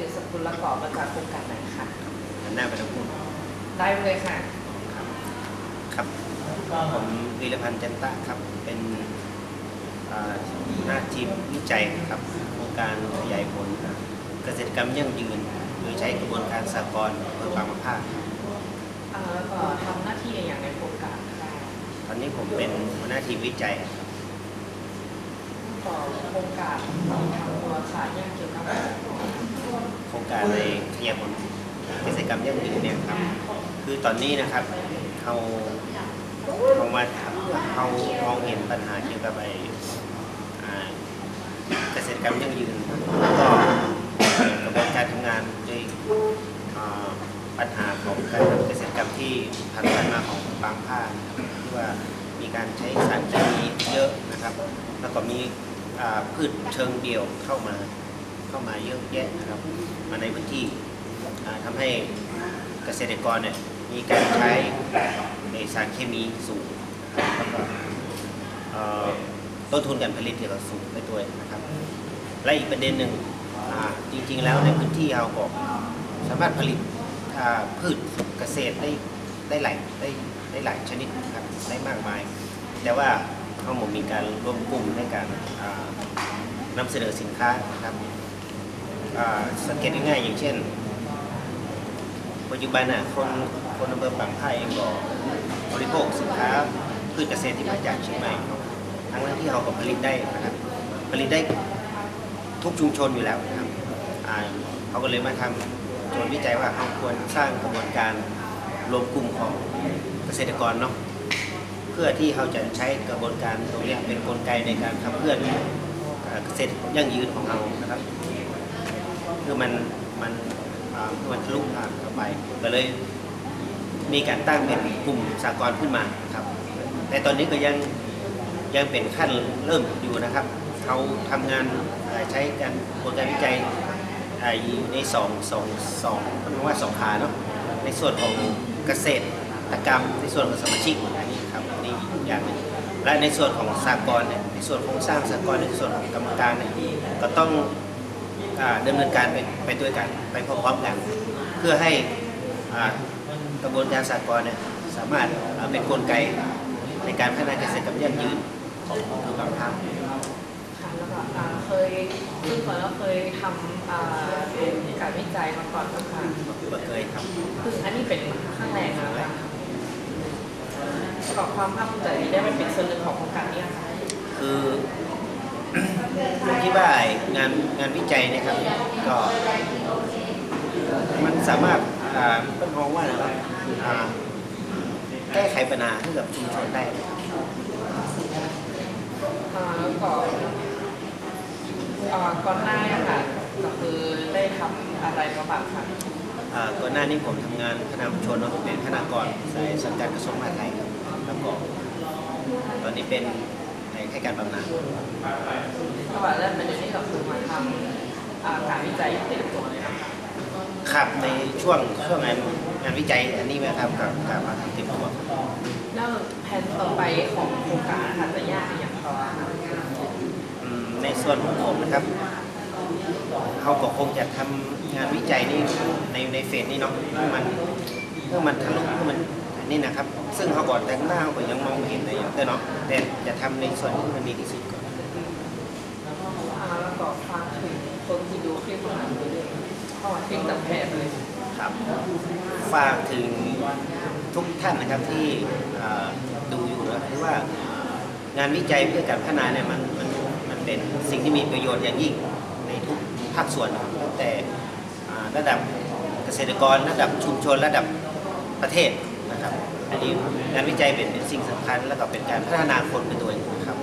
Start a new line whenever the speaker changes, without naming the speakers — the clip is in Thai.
ชื่อสกุลละกอบมาจากโครงการไหนคะ
หันหน้าไปทางพูด
ได้เลยค่ะ
ครับ ครับ ผมวีรพันธ์จันตะครับ เป็นอ่าหน้าทีมวิจัยครับโครงการขยายผลเกษตรกรรมยั่งยืนโดยใช้กระบวนการสากลเพื่อความมะพร้าวครับ
อ่าแล้วก็ทำหน้าที่อย่างในโครงการค่ะ
ตอนนี้ผมเป็นหัวหน้าทีมวิจัยครับ
ต่อโครงการทำตัวสายย่างเกี่ยวกับ
โครงการในขยายผลกษตรกรรมยั่งยืนเนี่ยครับ คือตอนนี้นะครับเขาเขามาเขามองเห็นปัญหาเกี่ยวกับไอเกษตรกรรมยั่งยืนแล้วก็กระบวนการทำงานด้วยปัญหาของการทำเกษตรกรรมที่ผ่านมาของบางภาคที่ว่ามีการใช้สารเคมีเยอะนะครับ แล้วก็มีพืชเชิงเดี่ยวเข้ามา เข้ามาเยอะแยะนะครับ มาในพื้นที่อ่าทำให้เกษตรกรเนี่ยมีการใช้ในสารเคมีสูงนะครับแล้วก็ต้นทุนการผลิตเนี่ยก็สูงไปด้วยนะครับ และอีกประเด็นหนึ่งจริงๆแล้วในพื้นที่เราก็สามารถผลิตพืชเกษตรได้ได้หลายได้ได้หลายชนิดครับได้มากมาย แต่ว่าขาหมมีการร่วมกลุ่มในการอ่านำเสนอสินค้านะครับ สังเกตง่ายๆอย่างเช่น ปัจจุบันน่ะคนคนอำเภอปางไผ่เองก็บริโภคสินค้าพืชเกษตรที่มาจากเชียงใหม่ทั้งนั้นที่เราก็ผลิตได้นะครับผลิตได้ทุกชุมชนอยู่แล้วนะครับเขาก็เลยมาทำชวนวิจัยว่าเขาควรสร้างกระบวนการรวมกลุ่มของเกษตรกรเนาะเพื่อที่เขาจะใช้กระบวนการตรงนี้เป็นกลไกในการขับเคลื่อนเกษตรยั่งยืนของเรานะครับ คือมันมันมันทะลุผ่านเข้าไปก็เลยมีการตั้งเป็นกลุ่มสากลขึ้นมาครับ แต่ตอนนี้ก็ยังยังเป็นขั้นเริ่มอยู่นะครับเขาทำงานใช้การผลการวิจัยอยู่ในสองสองสองต้องบอกว่าสองขาเนาะในส่วนของเกษตรกรรมในส่วนของสมาชิกอันนี้ครับนี่อย่างนึงและในส่วนของสากลเนี่ยในส่วนของสร้างสากลในส่วนของกรรมการเนี่ยก็ต้อง ดำเนินการไปไปด้วยกันไปพร้อมๆกัน เพื่อให้อ่ากระบวนการสากลเนี่ยสามารถอ่าเป็นกลไกในการพัฒนาเกษตรกรรมยั่งยืนของอำเภอบางพลั
ค่ะแล้วก็อ่าเคยซึ่งก่อนก็เคยทำอ่าเป็นการวิจัยมาก่อนแล้วค่ะ
เปิดเคยครับ
คืออันนี้เป็นข้างแรกนะคะประกอบความภาคภูมิใจที่ได้มาเป็นส่วนหนึ่งของโครงการนี้ค่ะ
คือผม คิดว่างานงานวิจัยเนะครับก็ มันสามารถอ่าเป็นมองว่านะครับอ่าแก้ไขปัญหาให้กับชุมชนได้นะครับ
อ่าแล้วก็อ่าก่อนหน้าเนี่ยค่ะก็คือได้ทำอะไรมาบ้างค่ะ
อ่าก่อนหน้านี้ผมทำงานคณะชุมชนเนาะเป็นคณากรสายสังกัดกระทรวงมหาดไทยครับแล้วก็ตอนนี้เป็น ในให้การบำนาญ
ก็ว่าเริ่มเป็นอย่างนี้ก็คือมาทำอ่าการวิจัยอย่างเต็มตัวเลยนะคะ
ครับในช่วงช่วงงานงานวิจัยอันนี้นะครับกับกับมาทำเต็มตัวครับ
แล้วแผนต่อไปของโครงการนะคะจะยากอย่างต่อค่ะ
อืมในส่วนของผมนะครับเขาก็คงจะทำงานวิจัยนี้ในในเฟสนี้เนาะเพื่อมันเพื่อมันทะลุเพื่อมันอั นนี้นะครับ ซึ่งเขาบอกแต่งหน้าเขาก็ยังมองไม่เห็นเลยแต่เนาะแต่จะทำในส่วนที่มันดีที่สุดก่อน
อ่าแล้วก็ฟังถึงคนที่ดูคลิปของเราด้วยเพราะว่าคลิปจากแพทย์เลย
ครับฝากถึงทุกท่านนะครับที่เอ่อดูอยู่นะคือว่างานวิจัยเพื่อการพัฒนาเนี่ยมันมันมันเป็นสิ่งที่มีประโยชน์อย่างยิ่งในทุกภาคส่วนนะครับตั้งแต่อ่าระดับเกษตรกรระดับชุมชนระดับประเทศ นะครับ อันนี้งานวิจัยเป็นเป็นสิ่งสำคัญแล้วก็เป็นการพัฒนาคนไปด้วยนะครับ